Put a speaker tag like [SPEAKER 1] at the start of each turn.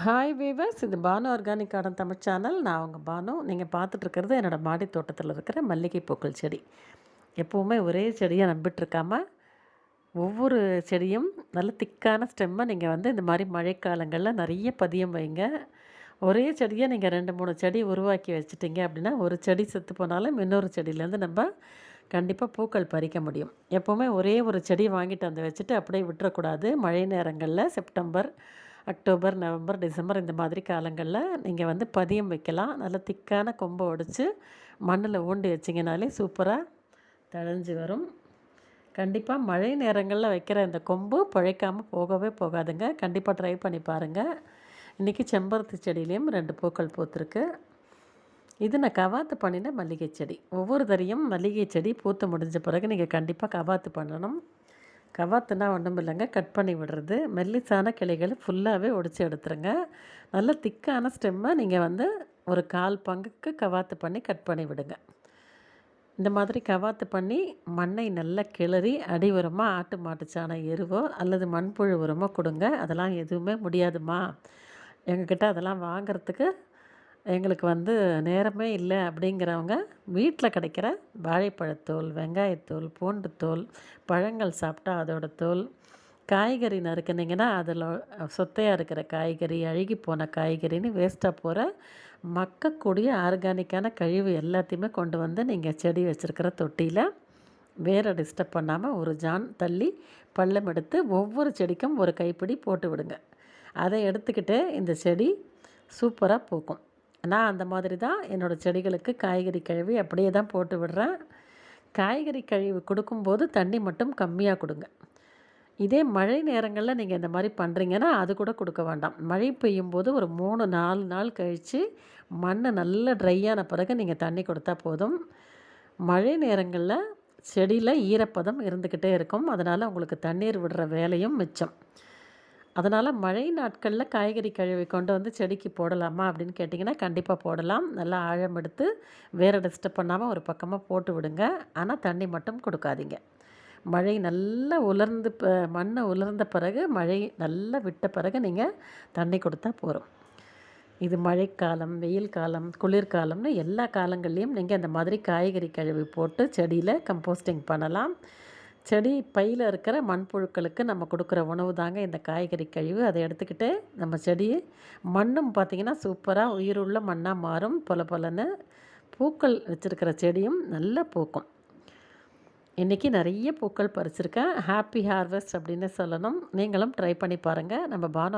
[SPEAKER 1] Hi viewers இது Banu ஆர்கானிக்கான Tamil channel. நான் உங்கள் பானு. நீங்கள் பார்த்துட்ருக்கிறது என்னோடய மாடி தோட்டத்தில் இருக்கிற மல்லிகை பூக்கள் செடி. எப்போவுமே ஒரே செடியை நம்பிட்டுருக்காம ஒவ்வொரு செடியும் நல்ல திக்கான ஸ்டெம்மை நீங்கள் வந்து இந்த மாதிரி மழைக்காலங்களில் நிறைய பதியம் வைங்க. ஒரே செடியை நீங்கள் ரெண்டு மூணு செடி உருவாக்கி வச்சுட்டிங்க அப்படின்னா ஒரு செடி செத்து போனாலும் இன்னொரு செடியிலேருந்து நம்ம கண்டிப்பாக பூக்கள் பறிக்க முடியும். எப்போவுமே ஒரே ஒரு செடி வாங்கிட்டு வந்து வச்சுட்டு அப்படியே விட்டுறக்கூடாது. மழை நேரங்களில் செப்டம்பர் அக்டோபர் நவம்பர் டிசம்பர் இந்த மாதிரி காலங்களில் நீங்கள் வந்து பதியம் வைக்கலாம். நல்லா திக்கான கொம்பை உடைச்சி மண்ணில் ஊண்டி வச்சிங்கனாலே சூப்பராக தழைஞ்சி வரும். கண்டிப்பாக மழை நேரங்களில் வைக்கிற இந்த கொம்பு பழைக்காமல் போகவே போகாதுங்க. கண்டிப்பாக ட்ரை பண்ணி பாருங்கள் இன்றைக்கி செம்பருத்தி செடியிலையும் ரெண்டு பூக்கள் பூத்துருக்கு. இது நான் கவாத்து பண்ணின மல்லிகை செடி. ஒவ்வொரு தரையும் மல்லிகை செடி பூத்து முடிஞ்ச பிறகு நீங்கள் கண்டிப்பாக கவாத்து பண்ணணும். கவாத்துனா ஒன்றும் இல்லைங்க. கட் பண்ணி விடுறது. மெல்லிசான கிளைகளை ஃபுல்லாகவே ஒடிச்சு எடுத்துருங்க. நல்ல திக்கான ஸ்டெம்மை நீங்கள் வந்து ஒரு கால் பங்குக்கு கவாத்து பண்ணி கட் பண்ணி விடுங்க. இந்த மாதிரி கவாத்து பண்ணி மண்ணை நல்லா கிளறி அடி உரமாக ஆட்டு மாட்டுச்சாண எருவோ அல்லது மண்புழு உரமோ கொடுங்க. அதெல்லாம் எதுவுமே முடியாதுமா. எங்ககிட்ட அதெல்லாம் வாங்கிறதுக்கு எங்களுக்கு வந்து நேரமே இல்லை அப்படிங்கிறவங்க வீட்டில் கிடைக்கிற வாழைப்பழத்தோல் வெங்காயத்தோல் பூண்டு தோல் பழங்கள் சாப்பிட்டா அதோட தோல் காய்கறி நறுக்குனிங்கன்னா அதில் சொத்தையாக இருக்கிற காய்கறி அழுகி போன காய்கறின்னு வேஸ்ட்டாக போகிற மக்கக்கூடிய ஆர்கானிக்கான கழிவு எல்லாத்தையுமே கொண்டு வந்து நீங்கள் செடி வச்சுருக்கிற தொட்டியில் வேறு டிஸ்டர்ப் பண்ணாமல் ஒரு ஜான் தள்ளி பள்ளம் எடுத்து ஒவ்வொரு செடிக்கும் ஒரு கைப்பிடி போட்டு விடுங்க. அதை எடுத்துக்கிட்டு இந்த செடி சூப்பராக பூக்கும். நான் அந்த மாதிரி தான் என்னோடய செடிகளுக்கு காய்கறி கழுவி அப்படியே தான் போட்டு விடுறேன். காய்கறி கழிவு கொடுக்கும்போது தண்ணி மட்டும் கம்மியாக கொடுங்க. இதே மழை நேரங்களில் நீங்கள் இந்த மாதிரி பண்ணுறீங்கன்னா அது கூட கொடுக்க வேண்டாம். மழை பெய்யும் போது ஒரு மூணு நாலு நாள் கழித்து மண் நல்ல ட்ரையான பிறகு நீங்கள் தண்ணி கொடுத்தா போதும். மழை நேரங்களில் செடியில் ஈரப்பதம் இருந்துக்கிட்டே இருக்கும். அதனால் உங்களுக்கு தண்ணீர் விடுற வேலையும் மிச்சம். அதனால் மழை நாட்களில் காய்கறி கழுவி கொண்டு வந்து செடிக்கு போடலாமா அப்படின்னு கேட்டிங்கன்னா கண்டிப்பாக போடலாம். நல்லா ஆழம் எடுத்து வேறு டிஸ்டர்ப் பண்ணாமல் ஒரு பக்கமாக போட்டு விடுங்க. ஆனால் தண்ணி மட்டும் கொடுக்காதீங்க. மழை நல்லா உலர்ந்து மண்ணை உலர்ந்த பிறகு மழை நல்லா விட்ட பிறகு நீங்கள் தண்ணி கொடுத்தா போகிறோம் இது மழைக்காலம் வெயில் காலம் குளிர்காலம்னு எல்லா காலங்கள்லேயும் நீங்கள் இந்த மாதிரி காய்கறி கழுவி போட்டு செடியில் கம்போஸ்டிங் பண்ணலாம். செடி பையில் இருக்கிற மண்புழுக்களுக்கு நம்ம கொடுக்குற உணவு தாங்க இந்த காய்கறி கழிவு. அதை எடுத்துக்கிட்டு நம்ம செடி மண்ணும் பார்த்திங்கன்னா சூப்பராக உயிருள்ள மண்ணாக மாறும். பொல பொலன்னு பூக்கள் வச்சுருக்கிற செடியும் நல்ல பூக்கும். இன்றைக்கி நிறைய பூக்கள் பறிச்சிருக்கேன். ஹாப்பி ஹார்வெஸ்ட் அப்படின்னு சொல்லணும். நீங்களும் ட்ரை பண்ணி பாருங்கள் நம்ம பானு